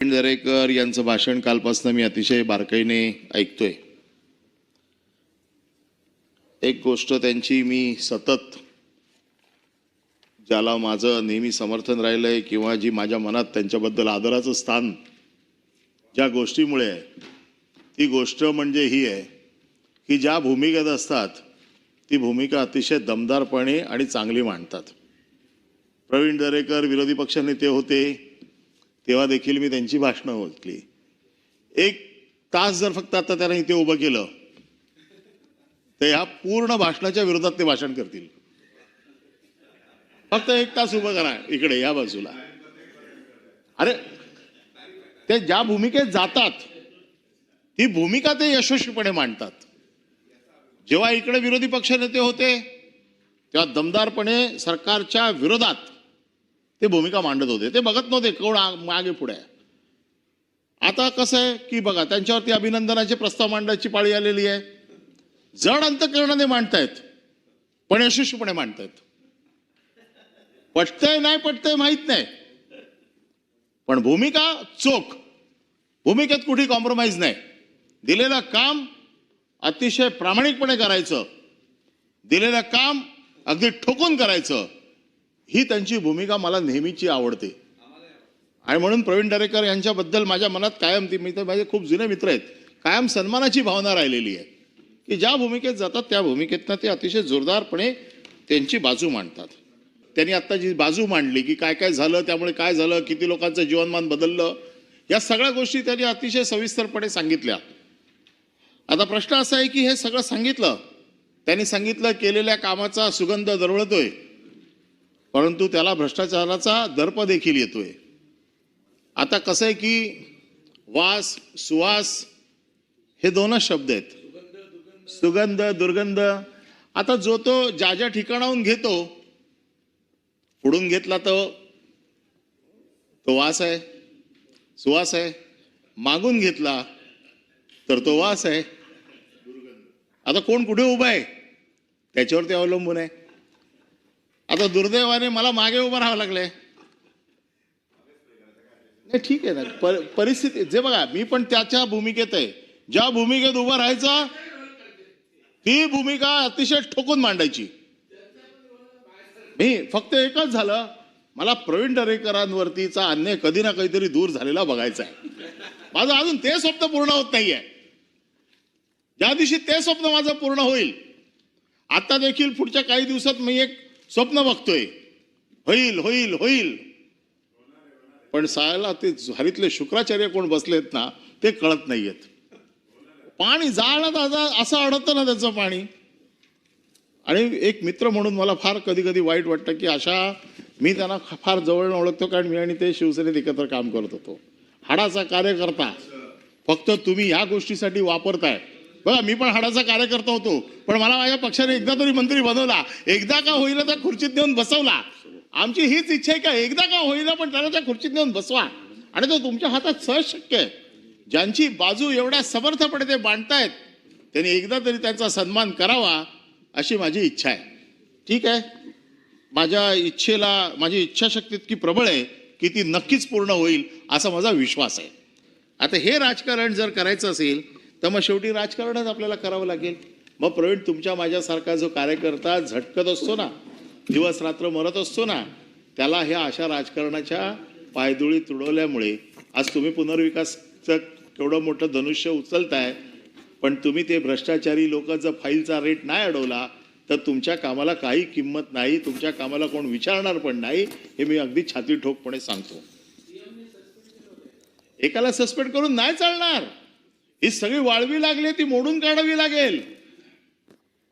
दरेकर यांचं भाषण कालपासून मी अतिशय बारकाईने ऐकतोय. एक गोष्ट त्यांची मी सतत ज्याला माझं नेहमी समर्थन राहिलंय किंवा जी माझ्या मनात त्यांच्याबद्दल आदराचं स्थान ज्या गोष्टीमुळे आहे ती गोष्ट म्हणजे ही आहे की ज्या भूमिकेत असतात ती भूमिका अतिशय दमदारपणे आणि चांगली मांडतात. प्रवीण दरेकर विरोधी पक्षनेते होते तेव्हा देखील मी त्यांची भाषणं ओळखली. एक तास जर फक्त आता त्यांना इथे उभं केलं तर ह्या पूर्ण भाषणाच्या विरोधात ते भाषण करतील. फक्त एक तास उभं करा इकडे या बाजूला. अरे ते ज्या भूमिकेत जातात ती भूमिका ते यशस्वीपणे मांडतात. जेव्हा इकडे विरोधी पक्षनेते होते तेव्हा दमदारपणे सरकारच्या विरोधात ते भूमिका मांडत होते. ते बघत नव्हते कोण मागे पुढे आता कसं आहे की बघा त्यांच्यावरती अभिनंदनाचे प्रस्ताव मांडायची पाळी आलेली आहे. जड अंतकरणाने मांडतायत पण यशस्वीपणे मांडतायत. पटतंय नाही पटतंय माहीत नाही. पण भूमिका चोख. भूमिकेत कुठे कॉम्प्रोमाइज नाही. दिलेलं काम अतिशय प्रामाणिकपणे करायचं. दिलेलं काम अगदी ठोकून करायचं. ही त्यांची भूमिका मला नेहमीची आवडते. आणि म्हणून प्रवीण दरेकर यांच्याबद्दल माझ्या मनात कायम ती मी तर माझे खूप जुने मित्र आहेत कायम सन्मानाची भावना राहिलेली आहे की ज्या भूमिकेत जातात त्या भूमिकेतनं ते अतिशय जोरदारपणे त्यांची बाजू मांडतात. त्यांनी आत्ता जी बाजू मांडली की काय काय झालं त्यामुळे काय झालं किती लोकांचं जीवनमान बदललं या सगळ्या गोष्टी त्यांनी अतिशय सविस्तरपणे सांगितल्या. आता प्रश्न असा आहे की हे सगळं सांगितलं त्यांनी सांगितलं केलेल्या कामाचा सुगंध दरवळतोय परंतु त्याला भ्रष्टाचाराचा दर्प देखील येतोय. आता कसं आहे की वास सुवास हे दोनच शब्द आहेत. सुगंध दुर्गंध. आता जो तो ज्या ज्या ठिकाणाहून घेतो पुढून घेतला तो तो वास आहे. सुवास आहे. मागून घेतला तर तो वास आहे. आता कोण कुठे उभा आहे? त्याच्यावरती अवलंबून आहे. आता दुर्दैवाने मला मागे उभं राहावं लागलंय. नाही ठीक आहे ना. पर- परिस्थिती जे बघा मी पण त्याच्या भूमिकेत आहे. ज्या भूमिकेत उभं राहायचं ती भूमिका अतिशय ठोकून मांडायची. मी फक्त एकच झालं मला प्रवीण दरेकरांवरतीचा अन्याय कधी ना कधीतरी दूर झालेला बघायचा आहे. माझं अजून ते स्वप्न पूर्ण होत नाहीये. ज्या दिवशी ते स्वप्न माझं पूर्ण होईल आता देखील पुढच्या काही दिवसात मी एक स्वप्न बघतोय. होईल होईल होईल. पण सायला ते हरीतले शुक्राचार्य कोण बसलेत ना ते कळत नाहीयेत. पाणी जाळत असं अडतं ना त्याचं पाणी. आणि एक मित्र म्हणून मला फार कधी कधी वाईट वाटतं की अशा मी त्यांना फार जवळ ओळखतो कारण मी आणि ते शिवसेनेत एकत्र काम करत होतो. हाडाचा कार्यकर्ता. फक्त तुम्ही ह्या गोष्टीसाठी वापरताय. बघा मी पण हाडाचा कार्यकर्ता होतो. पण मला माझ्या पक्षाने एकदा तरी मंत्री बनवला. एकदा का होईना त्या खुर्चीत नेऊन बसवला. आमची हीच इच्छा आहे का एकदा का होईना पण त्याला त्या खुर्चीत नेऊन बसवा. आणि तो तुमच्या हातात सहज शक्य आहे. ज्यांची बाजू एवढ्या समर्थपणे ते बांधतायत त्यांनी एकदा तरी त्यांचा सन्मान करावा अशी माझी इच्छा आहे. ठीक आहे? माझ्या इच्छेला माझी इच्छाशक्ती इतकी प्रबळ आहे की ती नक्कीच पूर्ण होईल असा माझा विश्वास आहे. आता हे राजकारण जर करायचं असेल तर मग शेवटी राजकारणच आपल्याला करावं लागेल. मग प्रवीण तुमच्या माझ्यासारखा जो कार्यकर्ता झटकत असतो ना दिवस रात्र मरत असतो ना त्याला ह्या अशा राजकारणाच्या पायदुळी तुडवल्यामुळे आज तुम्ही पुनर्विकासचं केवढं मोठं धनुष्य उचलताय पण तुम्ही ते भ्रष्टाचारी लोक जर फाईलचा रेट नाही अडवला तर तुमच्या कामाला काही किंमत नाही तुमच्या कामाला कोण विचारणार पण नाही हे मी अगदी छाती ठोकपणे सांगतो. एकाला सस्पेंड करून नाही चालणार. ही सगळी वाळवी लागली ती मोडून काढावी लागेल.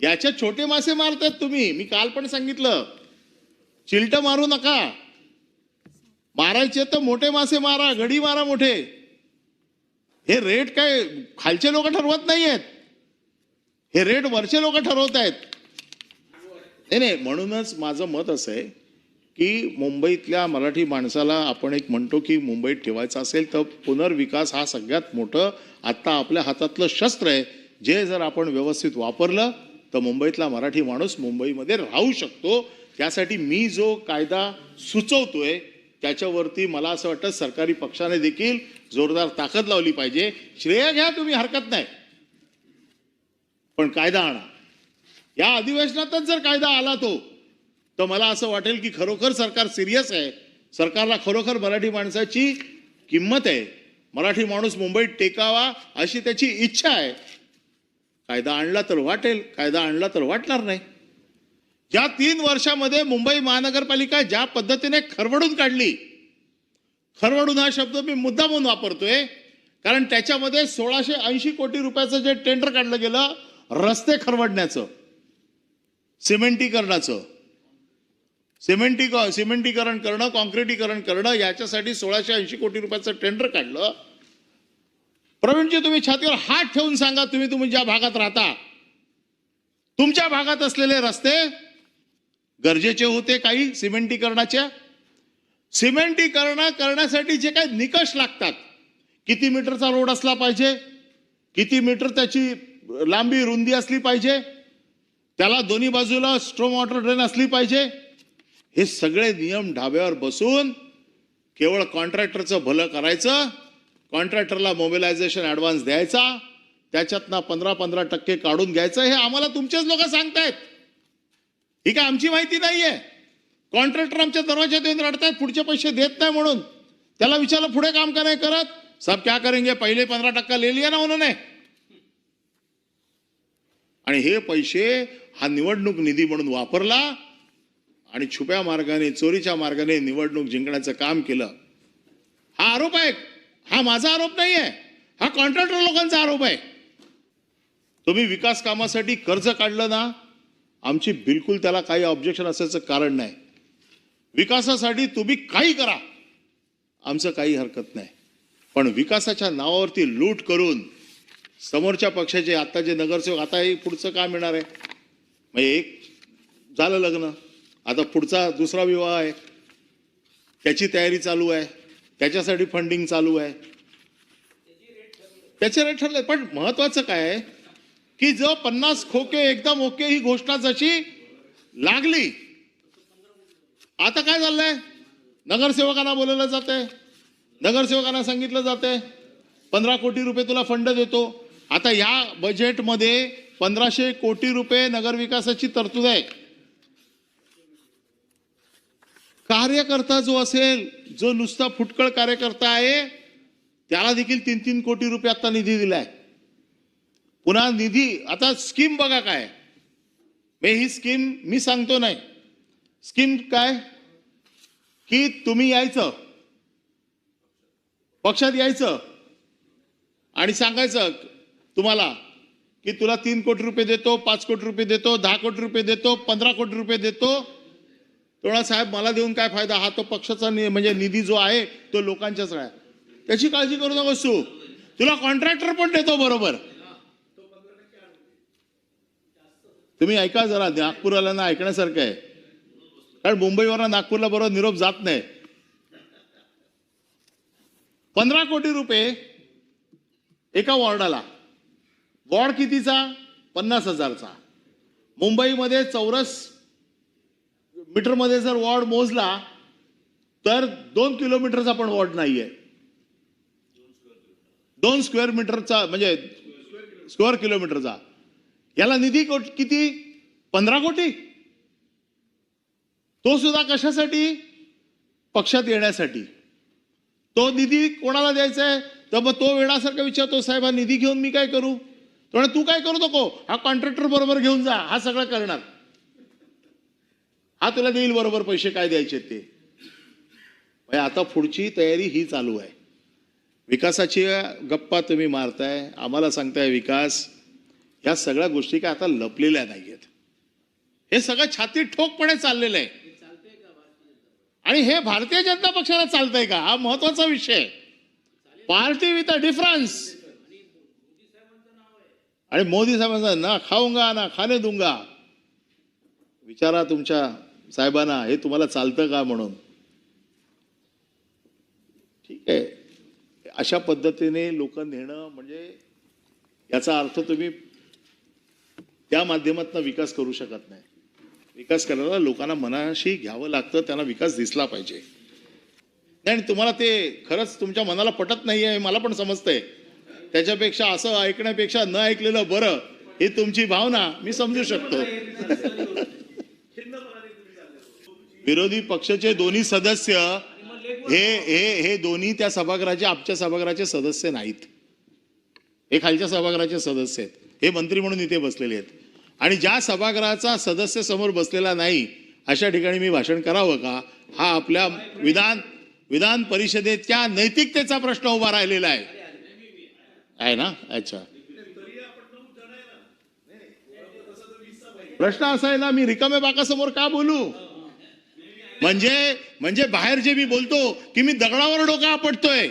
याच्या छोटे मासे मारतात तुम्ही. मी काल पण सांगितलं. चिलट मारू नका. मारायचे तर मोठे मासे मारा गडी मारा मोठे. हे रेट काय खालचे लोक ठरवत नाही आहेत हे रेट वरचे लोक ठरवत आहेत नाही नाही म्हणूनच माझं मत असं आहे की मुंबईतल्या मराठी माणसाला आपण एक म्हणतो की मुंबईत ठेवायचं असेल तर पुनर्विकास हा सगळ्यात मोठं आत्ता आपल्या हातातलं शस्त्र आहे. जे जर आपण व्यवस्थित वापरलं तर मुंबईतला मराठी माणूस मुंबईमध्ये राहू शकतो. त्यासाठी मी जो कायदा सुचवतोय त्याच्यावरती मला असं वाटतं सरकारी पक्षाने देखील जोरदार ताकद लावली पाहिजे. श्रेय घ्या तुम्ही हरकत नाही. पण कायदा आणा. या अधिवेशनातच जर कायदा आला तो तर मला असं वाटेल की खरोखर सरकार सिरियस आहे. सरकारला खरोखर मराठी माणसाची किंमत आहे. मराठी माणूस मुंबईत टेकावा अशी त्याची इच्छा आहे. कायदा आणला तर वाटेल कायदा आणला तर वाटणार नाही. या तीन वर्षामध्ये मुंबई महानगरपालिका ज्या पद्धतीने खरवडून काढली खरवडून हा शब्द मी मुद्दा म्हणून वापरतोय कारण त्याच्यामध्ये सोळाशे ऐंशी कोटी रुपयाचं जे टेंडर काढलं गेलं रस्ते खरवडण्याचं सिमेंटीकरणाचं सिमेंटी सिमेंटीकरण करणं कॉन्क्रिटीकरण करणं याच्यासाठी सोळाशे ऐंशी कोटी रुपयाचं टेंडर काढलं. प्रवीणजी तुम्ही छातीवर हात ठेवून सांगा तुम्ही तुम्ही ज्या भागात राहता. तुमच्या भागात असलेले रस्ते गरजेचे होते काही सिमेंटीकरणाच्या सिमेंटीकरण करण्यासाठी जे काही निकष लागतात किती मीटरचा रोड असला पाहिजे किती मीटर त्याची लांबी रुंदी असली पाहिजे त्याला दोन्ही बाजूला स्ट्रोम वॉटर ड्रेन असली पाहिजे हे सगळे नियम ढाब्यावर बसून केवळ कॉन्ट्रॅक्टरचं भलं करायचं कॉन्ट्रॅक्टरला मोबिलायझेशन ॲडव्हान्स द्यायचा त्याच्यातनं पंधरा पंधरा टक्के काढून घ्यायचं हे आम्हाला तुमचेच लोक सांगतायत. ही काय आमची माहिती नाही आहे कॉन्ट्रॅक्टर आमच्या दरवाज्यात येऊन रडतायत पुढचे पैसे देत नाही म्हणून. त्याला विचारलं पुढे काम का नाही करत? सब क्या करेंगे? पहिले पंधरा टक्का ले लिया ना उन्होंने. आणि हे पैसे हा निवडणूक निधी म्हणून वापरला आणि छुप्या मार्गाने चोरीच्या मार्गाने निवडणूक जिंकण्याचं काम केलं. हा आरोप आहे. हा माझा आरोप नाही आहे हा कॉन्ट्रॅक्टर लोकांचा आरोप आहे. तुम्ही विकास कामासाठी कर्ज काढलं ना आमची बिलकुल त्याला काही ऑब्जेक्शन असायचं कारण नाही. विकासासाठी तुम्ही काही करा. आमचं काही हरकत नाही. पण विकासाच्या नावावरती लूट करून समोरच्या पक्षाचे आता जे नगरसेवक आता हे पुढचं काम येणार आहे. मग एक झालं लग्न. आता पुढचा दुसरा विवाह आहे. त्याची तयारी चालू आहे. त्याच्यासाठी फंडिंग चालू आहे. त्याचे रेट ठरले. पण महत्वाचं काय आहे? की जो पन्नास खोके एकदम ओके ही घोषणा जशी लागली. आता काय झालंय? नगरसेवकांना बोलवलं जाते नगरसेवकांना सांगितलं जाते पंधरा कोटी रुपये तुला फंड देतो. आता या बजेटमध्ये पंधराशे कोटी रुपये नगरविकासाची तरतूद आहे. कार्यकर्ता जो असेल जो नुसता फुटकळ कार्यकर्ता आहे त्याला देखील तीन तीन कोटी रुपये आता निधी दिलाय. पुन्हा निधी आता स्कीम बघा काय मे ही स्कीम मी सांगतो नाही. स्कीम काय? की तुम्ही यायचं. पक्षात यायचं. आणि सांगायचं तुम्हाला की तुला तीन कोटी रुपये देतो पाच कोटी रुपये देतो दहा कोटी रुपये देतो पंधरा कोटी रुपये देतो तेवढा साहेब मला देऊन काय फायदा? हा तो पक्षाचा नि- म्हणजे निधी जो आहे तो लोकांच्याच आहे त्याची काळजी करू नकोस तू. तुला कॉन्ट्रॅक्टर पण देतो बरोबर. तुम्ही ऐका जरा नागपूरवाल्यांना ऐकण्यासारखं आहे. कारण मुंबईवरनं नागपूरला बरोबर निरोप जात नाही. पंधरा कोटी रुपये एका वॉर्डाला. वॉर्ड कितीचा? पन्नास हजारचा. मुंबईमध्ये चौरस मीटरमध्ये जर वॉर्ड मोजला तर दोन किलोमीटरचा पण वॉर्ड नाहीये. दोन स्क्वेअर मीटरचा म्हणजे स्क्वेअर किलोमीटरचा. याला निधी को किती? पंधरा कोटी? तो सुद्धा कशासाठी? पक्षात येण्यासाठी. तो निधी कोणाला द्यायचा आहे? तर मग तो वेळासारखा विचारतो साहेब हा निधी घेऊन मी काय करू? तू काय करू नको? हा कॉन्ट्रॅक्टर बरोबर घेऊन जा हा सगळं करणार. हा तुला देईल बरोबर पैसे काय द्यायचे ते? म्हणजे आता पुढची तयारी ही चालू आहे. विकासाची गप्पा तुम्ही मारताय आम्हाला सांगताय विकास या सगळ्या गोष्टी काय आता लपलेल्या नाहीयेत. हे सगळं छाती ठोकपणे चाललेलं आहे. आणि हे भारतीय जनता पक्षाला चालतंय का? हा महत्त्वाचा विषय पार्टी विथ अ डिफरन्स आणि मोदी साहेबांचा ना खाऊंगा ना खाणे दूंगा. विचारा तुमच्या साहेबांना हे तुम्हाला चालतं का म्हणून? ठीक आहे. अशा पद्धतीने लोक नेणं म्हणजे याचा अर्थ तुम्ही त्या माध्यमातून विकास करू शकत नाही. विकास करायला लोकांना मनाशी घ्यावं लागतं त्यांना विकास दिसला पाहिजे. नाही आणि तुम्हाला ते खरंच तुमच्या मनाला पटत नाहीये आहे मला पण समजतंय. त्याच्यापेक्षा असं ऐकण्यापेक्षा न ऐकलेलं बरं ही तुमची भावना मी समजू शकतो. विरोधी पक्षाचे दोन्ही सदस्य हे हे हे दोन्ही त्या सभागृहाचे आमच्या सभागृहाचे सदस्य नाहीत. हे खालच्या सभागृहाचे सदस्य आहेत. हे मंत्री म्हणून इथे बसलेले आहेत. आणि ज्या सभागृहाचा सदस्य समोर बसलेला नाही अशा ठिकाणी मी भाषण करावं का? हा आपल्या विधान विधान परिषदेच्या नैतिकतेचा प्रश्न उभा राहिलेला आहे. आहे ना? अच्छा. प्रश्न असायला मी रिकामे मी रिकाम्या बाकासमोर का बोलू? म्हणजे म्हणजे बाहेर जे मी बोलतो की मी दगडावर डोका आपटतोय